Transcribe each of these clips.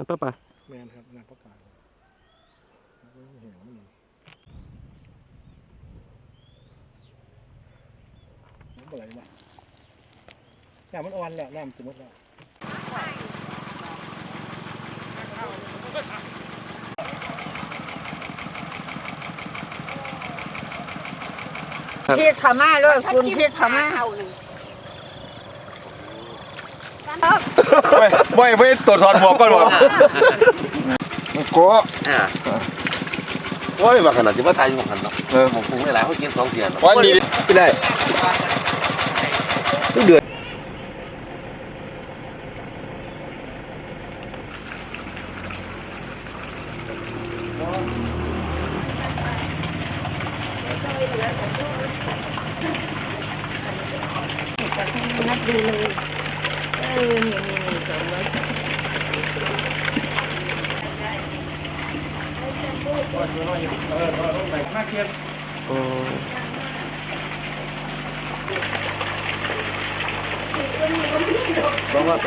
น้ำปลาปลาแมนครับน้ำประกาศแล้วก็เหี่ยวมันน้ำอะไรวะน้ำมันอ่อนแล้วน้ำจะหมดแล้วพริกขม่าด้วยคุณพริกขม่าเอาหนึ่ง ไม่ไม่ตัวถอดหมวกก่อนบอกโก้อ่าโอ้ยมาขนาดที่ว่าไทยหมดขนาดเนาะเออผมคงไม่หลายเขากินสองเทียนเนาะวันนี้ไม่ได้ทุกเดือนนัดดูเลยเออนี่นี่นี่สองร้อยอ๋อบอกว่าไป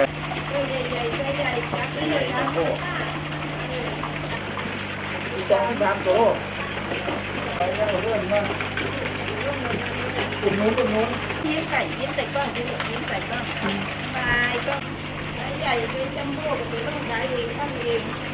ยิ้มใส่ยิ้มใส่กล้องยิ้มใส่กล้องไปกล้อง ใหญ่เป็นจัมโบ้ก็คือต้องใช้เองทำเอง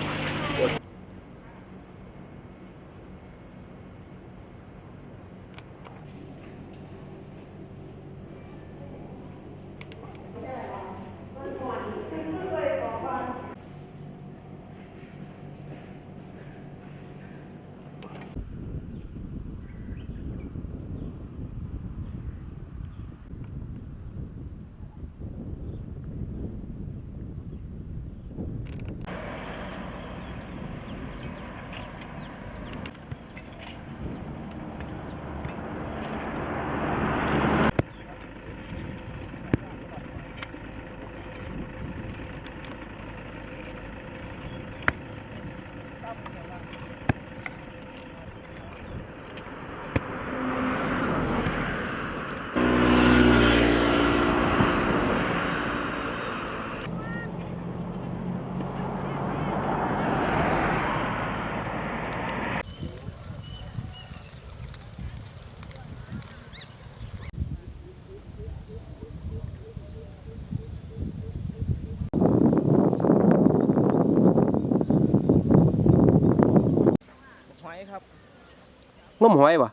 งมหอยวะ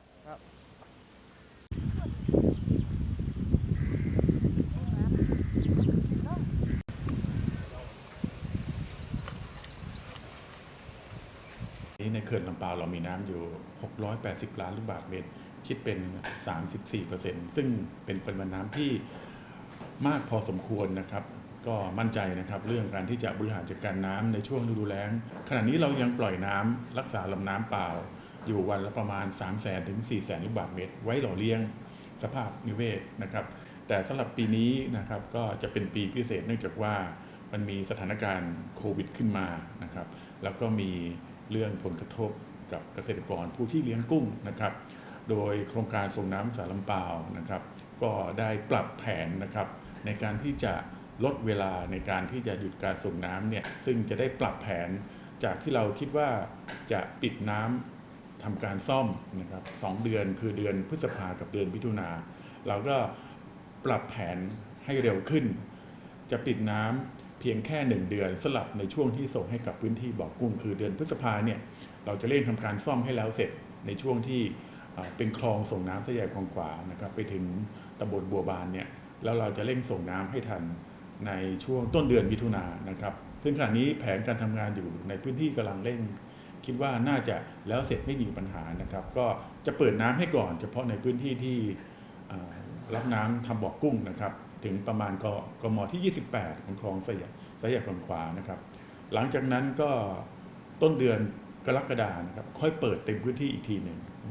นี้ในเขื่อนลำปาวเรามีน้ำอยู่ 680 ล้านลูกบาศก์เมตร คิดเป็น 34%ซึ่งเป็นปริมาณน้ำที่มากพอสมควรนะครับ ก็มั่นใจนะครับ เรื่องการที่จะบริหารจัดการน้ำในช่วงฤดูแล้ง ขณะนี้เรายังปล่อยน้ำรักษาลำน้ำเปล่า อยู่วันละประมาณ 3 0 0 0 0 0ถึง 4 0 0 0 0ลูกบาศก์เมตร ไว้หล่อเลี้ยงสภาพนิเวศนะครับ แต่สำหรับปีนี้นะครับก็จะเป็นปีพิเศษเนื่องจากว่ามันมีสถานการณ์โควิดขึ้นมานะครับ แล้วก็มีเรื่องผลกระทบกับเกษตรกรผู้ที่เลี้ยงกุ้งนะครับ โดยโครงการส่งน้ำสารลำเปาวนะครับ ก็ได้ปรับแผนนะครับในการที่จะลดเวลาในการที่จะหยุดการส่งน้ำเนี่ยซึ่งจะได้ปรับแผนจากที่เราคิดว่าจะปิดน้ำ ทำการซ่อมนะครับสองเดือนคือเดือนพฤษภากับเดือนมิถุนาเราก็ปรับแผนให้เร็วขึ้น จะปิดน้ำเพียงแค่หนึ่งเดือนสลับในช่วงที่ส่งให้กับพื้นที่บ่อกุ้งคือเดือนพฤษภาเนี่ยเราจะเร่งทำการซ่อมให้แล้วเสร็จในช่วงที่เป็นคลองส่งน้ำสะแยกคลองขวานะครับไปถึงตำบลบัวบานเนี่ยแล้วเราจะเร่งส่งน้ำให้ทันในช่วงต้นเดือนมิถุนายนนะครับ ซึ่งขณะนี้แผนการทำงานอยู่ในพื้นที่กำลังเร่ง คิดว่าน่าจะแล้วเสร็จไม่มีปัญหานะครับ ก็จะเปิดน้ำให้ก่อน เฉพาะในพื้นที่ที่รับน้ำทำบ่อกุ้งนะครับ ถึงประมาณกกมที่ 28 ของคลองสะแยกสะแยกคลองขวานะครับ หลังจากนั้นก็ต้นเดือนกรกฎานะครับค่อยเปิดเต็มพื้นที่อีกทีหนึ่ง